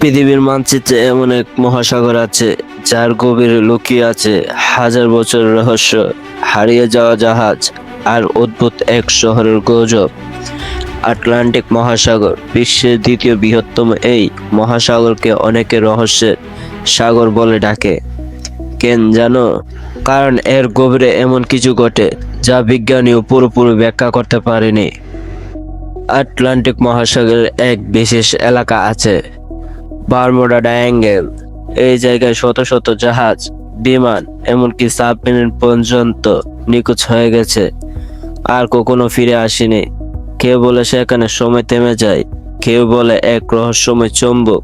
পৃথিবীর মানচিত্রে এমন এক মহাসাগর আছে, যার গভীরে লুকিয়ে আছে হাজার বছর রহস্য, হারিয়ে যাওয়া জাহাজ আর অদ্ভুত এক শহরের গৌরব আটলান্টিক মহাসাগর, বিশ্বের দ্বিতীয় বৃহত্তম এই মহাসাগরকে অনেকে রহস্যের সাগর বলে ডাকে। কেন জানো? কারণ এর গভীরে এমন কিছু ঘটে, যা বিজ্ঞানীও পুরোপুরি ব্যাখ্যা করতে পারেনি। আটলান্টিক মহাসাগরের এক বিশেষ এলাকা আছে বারমুডা ডায়াঙ্গেল এই জায়গায় শত শত জাহাজ, বিমান, এমনকি সাবমেরিন পর্যন্ত নিখোঁজ হয়ে গেছে। আর কখনো ফিরে আসেনি। কেউ বলে সেখানে সময় থেমে যায়, কেউ বলে এক রহস্যময় চুম্বক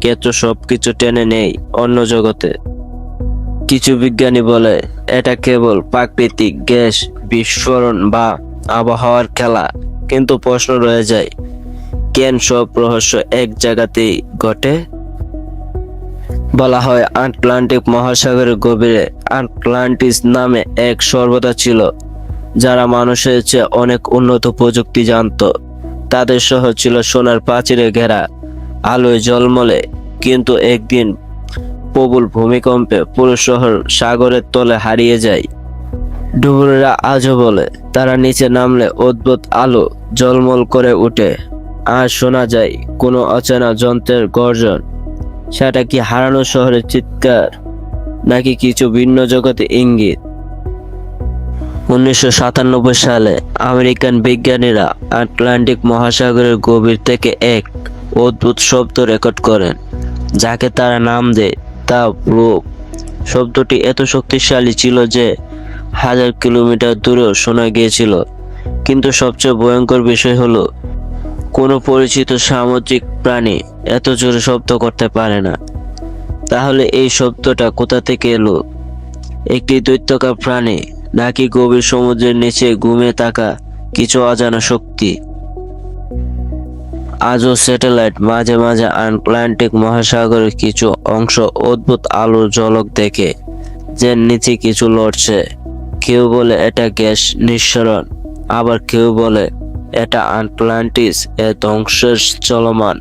কেত সবকিছু টেনে নেই অন্য জগতে। কিছু বিজ্ঞানী বলে, এটা কেবল প্রাকৃতিক গ্যাস, বিস্ফোরণ বা আবহাওয়ার খেলা, কিন্তু প্রশ্ন রয়ে যায় কেন সব রহস্য এক জায়গাতেই ঘটে। বলা হয়, আটলান্টিক মহাসাগরের গভীরে আটলান্টিস নামে এক সর্বদা ছিল, যারা মানুষের চেয়ে অনেক উন্নত প্রযুক্তি জানতো। তাদের শহর ছিল সোনার প্রাচীরে ঘেরা, আলোয় জলমলে কিন্তু একদিন প্রবল ভূমিকম্পে পুরো শহর সাগরের তলে হারিয়ে যায়। ডুবুরেরা আজও বলে, তারা নিচে নামলে অদ্ভুত আলো জলমল করে ওঠে। আর শোনা যায়, কোনো অচেনা যন্ত্রের গর্জন। সেটা কি হারানো শহরের চিৎকার, নাকি কিছু ভিন্ন জগতে ইঙ্গিত? উনিশশো সাতানব্বই সালে আমেরিকান বিজ্ঞানীরা আটলান্টিক মহাসাগরের গভীর থেকে এক অদ্ভুত শব্দ রেকর্ড করেন, যাকে তারা নাম দেয় তা রূপ। শব্দটি এত শক্তিশালী ছিল যে হাজার কিলোমিটার দূরেও শোনা গিয়েছিল, কিন্তু সবচেয়ে ভয়ঙ্কর বিষয় হলো কোনো পরিচিত সামুদ্রিক প্রাণী এত জোরে শব্দ করতে পারে না। তাহলে এই শব্দটা কোথা থেকে এলো? একটি দৈত্যকার প্রাণী নাকি গভীর সমুদ্রের নিচে ঘুমিয়ে থাকা কিছু অজানা শক্তি? আজও স্যাটেলাইট মাঝে মাঝে আটলান্টিক মহাসাগরের কিছু অংশ অদ্ভুত আলোর ঝলক দেখে যে নিচে কিছু লড়ছে। কেউ বলে এটা গ্যাস নিঃসরণ, আবার কেউ বলে এটা আটলান্টিস এর ধ্বংসের চলমান।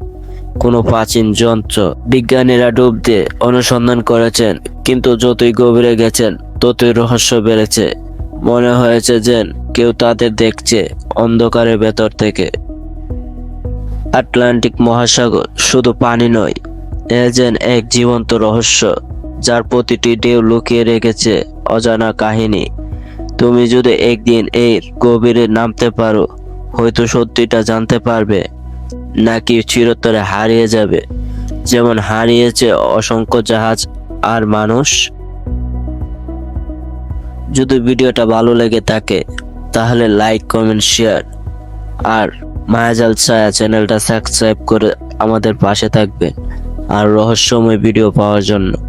কোনো প্রাচীন যন্ত্র বিজ্ঞানীরা ডুব দিয়ে অনুসন্ধান করেছেন, কিন্তু যতই গভীরে গেছেন, ততই রহস্য বেড়েছে। মনে হয়েছে যেন কেউ তাদের দেখছে অন্ধকারের ভেতর থেকে। আটলান্টিক মহাসাগর শুধু পানি নয়, এ যেন এক জীবন্ত রহস্য, যার প্রতিটি ঢেউ লুকিয়ে রেখেছে অজানা কাহিনী। তুমি যদি একদিন এর গভীরে নামতে পারো হয়তো সত্যিটা জানতে পারবে, নাকি চিরতরে হারিয়ে যাবে। যেমন হারিয়েছে অসংখ্য জাহাজ আর মানুষ। যদি ভিডিওটা ভালো লেগে থাকে, তাহলে লাইক, কমেন্ট, শেয়ার। আর মায়াজাল ছায়া চ্যানেলটা সাবস্ক্রাইব করে আমাদের পাশে থাকবেন আর রহস্যময় ভিডিও পাওয়ার জন্য।